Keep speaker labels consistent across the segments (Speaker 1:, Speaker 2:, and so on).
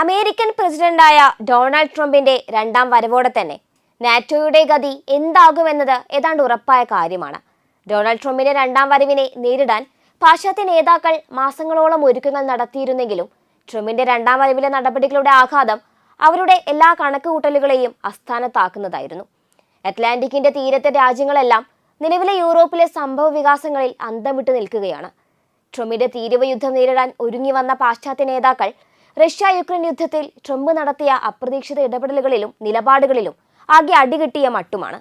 Speaker 1: American പ്രസിഡന്റായ Donald ട്രംപിന്റെ രണ്ടാം വരവോടെ തന്നെ നാറ്റോയുടെ ഗതി എന്താകുമെന്നത് ഏതാണ്ട് ഉറപ്പായ കാര്യമാണ്. ഡൊണാൾഡ് ട്രംപിന്റെ രണ്ടാം വരവിനെ നേരിടാൻ പാശ്ചാത്യ നേതാക്കൾ മാസങ്ങളോളം ഒരുക്കങ്ങൾ നടത്തിയിരുന്നെങ്കിലും ട്രംപിന്റെ രണ്ടാം വരവിലെ നടപടികളുടെ ആഘാതം അവരുടെ എല്ലാ കണക്കുകൂട്ടലുകളെയും അസ്ഥാനത്താക്കുന്നതായിരുന്നു. അറ്റ്ലാന്റിക്കിന്റെ തീരത്തെ രാജ്യങ്ങളെല്ലാം നിലവിലെ യൂറോപ്പിലെ സംഭവ വികാസങ്ങളിൽ അന്തം വിട്ടു നിൽക്കുകയാണ്. ട്രംപിന്റെ തീരുവ യുദ്ധം നേരിടാൻ ഒരുങ്ങി വന്ന പാശ്ചാത്യ നേതാക്കൾ റഷ്യ യുക്രൈൻ യുദ്ധത്തിൽ ട്രംപ് നടത്തിയ അപ്രതീക്ഷിത ഇടപെടലുകളിലും നിലപാടുകളിലും ആകെ അടികിട്ടിയ മട്ടുമാണ്.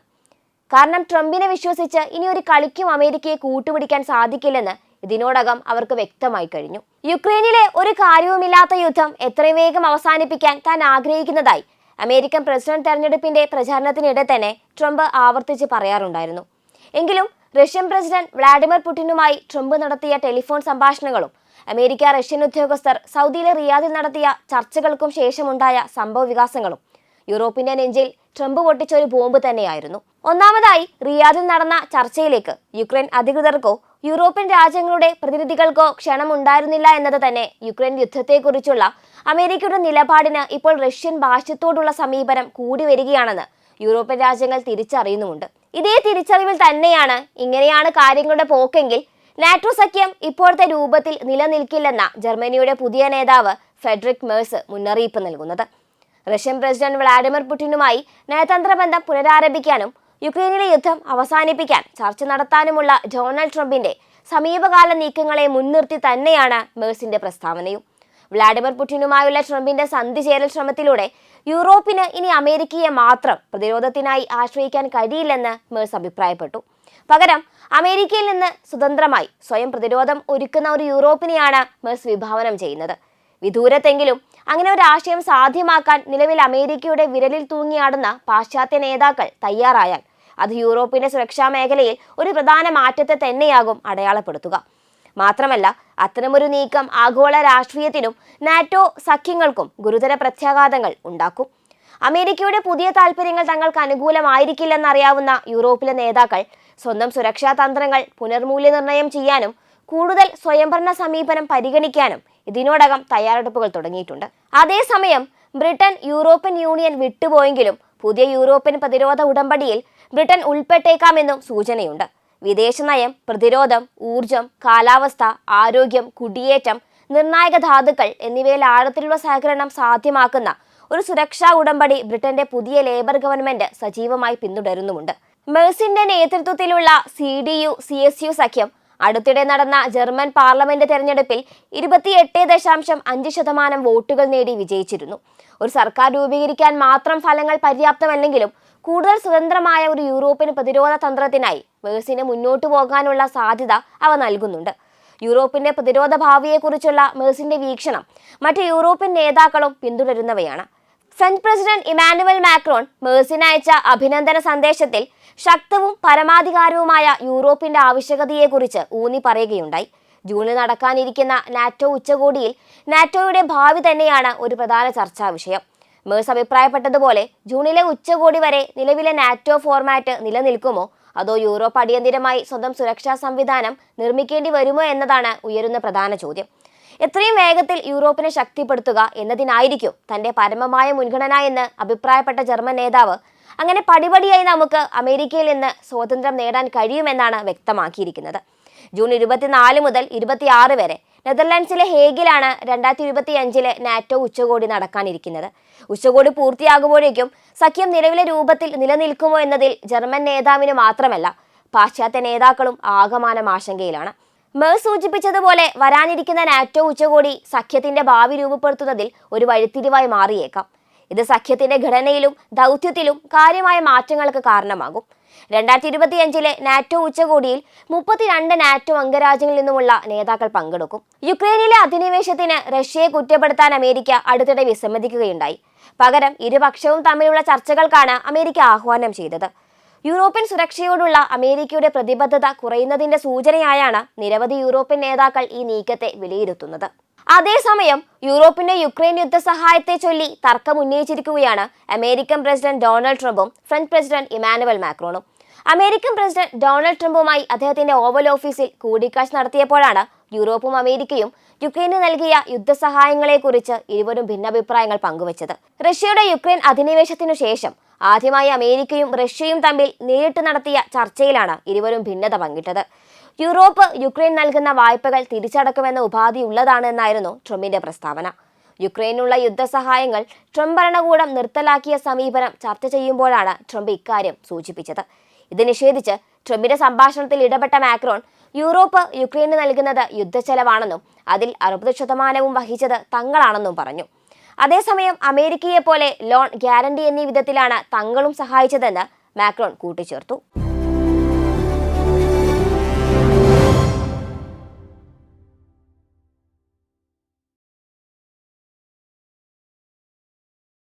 Speaker 1: കാരണം ട്രംപിനെ വിശ്വസിച്ച് ഇനി ഒരു കളിക്കും അമേരിക്കയെ കൂട്ടുപിടിക്കാൻ സാധിക്കില്ലെന്ന് ഇതിനോടകം അവർക്ക് വ്യക്തമായി കഴിഞ്ഞു. യുക്രൈനിലെ ഒരു കാര്യവുമില്ലാത്ത യുദ്ധം എത്രയും വേഗം അവസാനിപ്പിക്കാൻ താൻ ആഗ്രഹിക്കുന്നതായി അമേരിക്കൻ പ്രസിഡന്റ് തെരഞ്ഞെടുപ്പിന്റെ പ്രചാരണത്തിനിടെ തന്നെ ട്രംപ് ആവർത്തിച്ച് പറയാറുണ്ടായിരുന്നു. എങ്കിലും റഷ്യൻ പ്രസിഡന്റ് വ്ളാഡിമിർ പുടിനുമായി ട്രംപ് നടത്തിയ ടെലിഫോൺ സംഭാഷണങ്ങളും അമേരിക്ക റഷ്യൻ ഉദ്യോഗസ്ഥർ സൗദിയിലെ റിയാദിൽ നടത്തിയ ചർച്ചകൾക്കും ശേഷമുണ്ടായ സംഭവ വികാസങ്ങളും. യൂറോപ്പിന്റെ നെഞ്ചിൽ ട്രംപ് പൊട്ടിച്ച ഒരു ബോംബ് തന്നെയായിരുന്നു. ഒന്നാമതായി റിയാദിൽ നടന്ന ചർച്ചയിലേക്ക് യുക്രൈൻ അധികൃതർക്കോ യൂറോപ്യൻ രാജ്യങ്ങളുടെ പ്രതിനിധികൾക്കോ ക്ഷണമുണ്ടായിരുന്നില്ല എന്നത് തന്നെ യുക്രൈൻ യുദ്ധത്തെക്കുറിച്ചുള്ള അമേരിക്കയുടെ നിലപാടിന് ഇപ്പോൾ റഷ്യൻ ഭാഷ്യത്തോടുള്ള സമീപനം കൂടി വരികയാണെന്ന് യൂറോപ്യൻ രാജ്യങ്ങൾ തിരിച്ചറിയുന്നുമുണ്ട്. ഇതേ തിരിച്ചറിവിൽ തന്നെയാണ് ഇങ്ങനെയാണ് കാര്യങ്ങളുടെ പോക്കെങ്കിൽ നാറ്റോ സഖ്യം ഇപ്പോഴത്തെ രൂപത്തിൽ നിലനിൽക്കില്ലെന്ന ജർമ്മനിയുടെ പുതിയ നേതാവ് ഫെഡറിക് മേഴ്സ് മുന്നറിയിപ്പ് നൽകുന്നത്. റഷ്യൻ പ്രസിഡന്റ് വ്ളാഡിമിർ പുടിനുമായി നയതന്ത്ര ബന്ധം പുനരാരംഭിക്കാനും യുക്രൈനിലെ യുദ്ധം അവസാനിപ്പിക്കാൻ ചർച്ച നടത്താനുമുള്ള ഡൊണാൾഡ് ട്രംപിന്റെ സമീപകാല നീക്കങ്ങളെ മുൻനിർത്തി തന്നെയാണ് മേഴ്സിന്റെ പ്രസ്താവനയും. വ്ളാഡിമിർ പുടിനുമായുള്ള ട്രംപിന്റെ സന്ധി ചേരൽ ശ്രമത്തിലൂടെ യൂറോപ്പിന് ഇനി അമേരിക്കയെ മാത്രം പ്രതിരോധത്തിനായി ആശ്രയിക്കാൻ കഴിയില്ലെന്ന് മേഴ്സ് അഭിപ്രായപ്പെട്ടു. പകരം അമേരിക്കയിൽ നിന്ന് സ്വതന്ത്രമായി സ്വയം പ്രതിരോധം ഒരുക്കുന്ന ഒരു യൂറോപ്പിനെയാണ് മെസ് വിഭാവനം ചെയ്യുന്നത്. വിദൂരത്തെങ്കിലും അങ്ങനെ ഒരു ആശയം സാധ്യമാക്കാൻ നിലവിൽ അമേരിക്കയുടെ വിരലിൽ തൂങ്ങിയാടുന്ന പാശ്ചാത്യ നേതാക്കൾ തയ്യാറായാൽ അത് യൂറോപ്പിന്റെ സുരക്ഷാ മേഖലയിൽ ഒരു പ്രധാന മാറ്റത്തെ തന്നെയാകും അടയാളപ്പെടുത്തുക. മാത്രമല്ല അത്തരമൊരു നീക്കം ആഗോള രാഷ്ട്രീയത്തിനും നാറ്റോ സഖ്യങ്ങൾക്കും ഗുരുതര പ്രത്യാഘാതങ്ങൾ ഉണ്ടാക്കും. അമേരിക്കയുടെ പുതിയ താൽപ്പര്യങ്ങൾ തങ്ങൾക്ക് അനുകൂലമായിരിക്കില്ലെന്നറിയാവുന്ന യൂറോപ്പിലെ നേതാക്കൾ സ്വന്തം സുരക്ഷാ തന്ത്രങ്ങൾ പുനർമൂല്യനിർണയം ചെയ്യാനും കൂടുതൽ സ്വയംഭരണ സമീപനം പരിഗണിക്കാനും ഇതിനോടകം തയ്യാറെടുപ്പുകൾ തുടങ്ങിയിട്ടുണ്ട്. അതേസമയം ബ്രിട്ടൻ യൂറോപ്യൻ യൂണിയൻ വിട്ടുപോയെങ്കിലും പുതിയ യൂറോപ്യൻ പ്രതിരോധ ഉടമ്പടിയിൽ ബ്രിട്ടൻ ഉൾപ്പെട്ടേക്കാമെന്നും സൂചനയുണ്ട്. വിദേശ നയം പ്രതിരോധം ഊർജം കാലാവസ്ഥ ആരോഗ്യം കുടിയേറ്റം നിർണായക ധാതുക്കൾ എന്നിവയിൽ ആഴത്തിലുള്ള സഹകരണം സാധ്യമാക്കുന്ന ഒരു സുരക്ഷാ ഉടമ്പടി ബ്രിട്ടന്റെ പുതിയ ലേബർ ഗവൺമെന്റ് സജീവമായി പിന്തുടരുന്നുമുണ്ട്. മേഴ്സിന്റെ നേതൃത്വത്തിലുള്ള C D U C S U സഖ്യം. അടുത്തിടെ നടന്ന ജർമ്മൻ പാർലമെന്റ് തെരഞ്ഞെടുപ്പിൽ ഇരുപത്തിയെട്ട് ദശാംശം അഞ്ച് ശതമാനം വോട്ടുകൾ നേടി വിജയിച്ചിരുന്നു. ഒരു സർക്കാർ രൂപീകരിക്കാൻ മാത്രം ഫലങ്ങൾ പര്യാപ്തമല്ലെങ്കിലും കൂടുതൽ സ്വതന്ത്രമായ ഒരു യൂറോപ്യൻ പ്രതിരോധ തന്ത്രത്തിനായി മേഴ്സിന് മുന്നോട്ടു പോകാനുള്ള സാധ്യത അവ നൽകുന്നുണ്ട്. യൂറോപ്പിന്റെ പ്രതിരോധ ഭാവിയെക്കുറിച്ചുള്ള മേഴ്സിന്റെ വീക്ഷണം മറ്റ് യൂറോപ്യൻ നേതാക്കളും പിന്തുടരുന്നവയാണ്. ഫ്രഞ്ച് പ്രസിഡന്റ് ഇമാനുവൽ മാക്രോൺ മേഴ്സിന് അയച്ച അഭിനന്ദന സന്ദേശത്തിൽ ശക്തവും പരമാധികാരവുമായ യൂറോപ്പിന്റെ ആവശ്യകതയെക്കുറിച്ച് ഊന്നി പറയുകയുണ്ടായി. ജൂണിൽ നടക്കാനിരിക്കുന്ന നാറ്റോ ഉച്ചകോടിയിൽ നാറ്റോയുടെ ഭാവി തന്നെയാണ് ഒരു പ്രധാന ചർച്ചാ വിഷയം. മേഴ്സ് അഭിപ്രായപ്പെട്ടതുപോലെ ജൂണിലെ ഉച്ചകോടി വരെ നിലവിലെ നാറ്റോ ഫോർമാറ്റ് നിലനിൽക്കുമോ? അതോ യൂറോപ്പ് അടിയന്തിരമായി സ്വന്തം സുരക്ഷാ സംവിധാനം നിർമ്മിക്കേണ്ടി വരുമോ എന്നതാണ് ഉയരുന്ന പ്രധാന ചോദ്യം. എത്രയും വേഗത്തിൽ യൂറോപ്പിനെ ശക്തിപ്പെടുത്തുക എന്നതിനായിരിക്കും തന്റെ പരമമായ മുൻഗണന എന്ന് അഭിപ്രായപ്പെട്ട ജർമ്മൻ നേതാവ്. അങ്ങനെ പടിപടിയായി നമുക്ക് അമേരിക്കയിൽ നിന്ന് സ്വാതന്ത്ര്യം നേടാൻ കഴിയുമെന്നാണ് വ്യക്തമാക്കിയിരിക്കുന്നത്. ജൂൺ ഇരുപത്തിനാല് മുതൽ ഇരുപത്തിയാറ് വരെ നെതർലാൻഡ്സിലെ ഹേഗിലാണ് രണ്ടായിരത്തി ഇരുപത്തി അഞ്ചിലെ നാറ്റോ ഉച്ചകോടി നടക്കാനിരിക്കുന്നത്. ഉച്ചകോടി പൂർത്തിയാകുമ്പോഴേക്കും സഖ്യം നിലവിലെ രൂപത്തിൽ നിലനിൽക്കുമോ എന്നതിൽ ജർമ്മൻ നേതാവിന് മാത്രമല്ല പാശ്ചാത്യ നേതാക്കളും ആകമാനം ആശങ്കയിലാണ്. മേർ സൂചിപ്പിച്ചതുപോലെ വരാനിരിക്കുന്ന നാറ്റോ ഉച്ചകോടി സഖ്യത്തിന്റെ ഭാവി രൂപപ്പെടുത്തുന്നതിൽ ഒരു വഴിത്തിരിവായി മാറിയേക്കാം. ഇത് സഖ്യത്തിന്റെ ഘടനയിലും ദൗത്യത്തിലും കാര്യമായ മാറ്റങ്ങൾക്ക് കാരണമാകും. രണ്ടായിരത്തി ഇരുപത്തിയഞ്ചിലെ നാറ്റോ ഉച്ചകോടിയിൽ മുപ്പത്തിരണ്ട് നാറ്റോ അംഗരാജ്യങ്ങളിൽ നിന്നുമുള്ള നേതാക്കൾ പങ്കെടുക്കും. യുക്രൈനിലെ അധിനിവേശത്തിന് റഷ്യയെ കുറ്റപ്പെടുത്താൻ അമേരിക്ക അടുത്തിടെ വിസമ്മതിക്കുകയുണ്ടായി. പകരം ഇരുപക്ഷവും തമ്മിലുള്ള ചർച്ചകൾക്കാണ് അമേരിക്ക ആഹ്വാനം ചെയ്തത്. യൂറോപ്യൻ സുരക്ഷയോടുള്ള അമേരിക്കയുടെ പ്രതിബദ്ധത കുറയുന്നതിന്റെ സൂചനയായാണ് നിരവധി യൂറോപ്യൻ നേതാക്കൾ ഈ നീക്കത്തെ വിലയിരുത്തുന്നത്. അതേസമയം യൂറോപ്പിന്റെ യുക്രൈൻ യുദ്ധ സഹായത്തെ ചൊല്ലി തർക്കം ഉന്നയിച്ചിരിക്കുകയാണ് അമേരിക്കൻ പ്രസിഡന്റ് ഡൊണാൾഡ് ട്രംപും ഫ്രഞ്ച് പ്രസിഡന്റ് ഇമാനുവൽ മാക്രോണും. അമേരിക്കൻ പ്രസിഡന്റ് ഡൊണാൾഡ് ട്രംപുമായി അദ്ദേഹത്തിന്റെ ഓവൽ ഓഫീസിൽ കൂടിക്കാഴ്ച നടത്തിയപ്പോഴാണ് യൂറോപ്പും അമേരിക്കയും യുക്രൈന് നൽകിയ യുദ്ധസഹായങ്ങളെക്കുറിച്ച് ഇരുവരും ഭിന്നാഭിപ്രായങ്ങൾ പങ്കുവച്ചത്. റഷ്യയുടെ യുക്രൈൻ അധിനിവേശത്തിനു ശേഷം ആദ്യമായി അമേരിക്കയും റഷ്യയും തമ്മിൽ നേരിട്ട് നടത്തിയ ചർച്ചയിലാണ് ഇരുവരും ഭിന്നത പങ്കിട്ടത്. യൂറോപ്പ് യുക്രൈൻ നൽകുന്ന വായ്പകൾ തിരിച്ചടക്കുമെന്ന ഉപാധിയുള്ളതാണ് എന്നായിരുന്നു ട്രംപിന്റെ പ്രസ്താവന. യുക്രൈനുള്ള യുദ്ധസഹായങ്ങൾ ട്രംപ് ഭരണകൂടം നിർത്തലാക്കിയ സമീപനം ചർച്ച ചെയ്യുമ്പോഴാണ് ട്രംപ് ഇക്കാര്യം സൂചിപ്പിച്ചത്. ഇത് നിഷേധിച്ച് ട്രംപിന്റെ സംഭാഷണത്തിൽ ഇടപെട്ട മാക്രോൺ യൂറോപ്പ് യുക്രൈന് നൽകുന്നത് യുദ്ധച്ചെലവാണെന്നും അതിൽ അറുപത് ശതമാനവും വഹിച്ചത് തങ്ങളാണെന്നും പറഞ്ഞു. അതേസമയം അമേരിക്കയെ പോലെ ലോൺ ഗ്യാരണ്ടി എന്നീ വിധത്തിലാണ് തങ്ങളും സഹായിച്ചതെന്ന് മാക്രോൺ കൂട്ടിച്ചേർത്തു.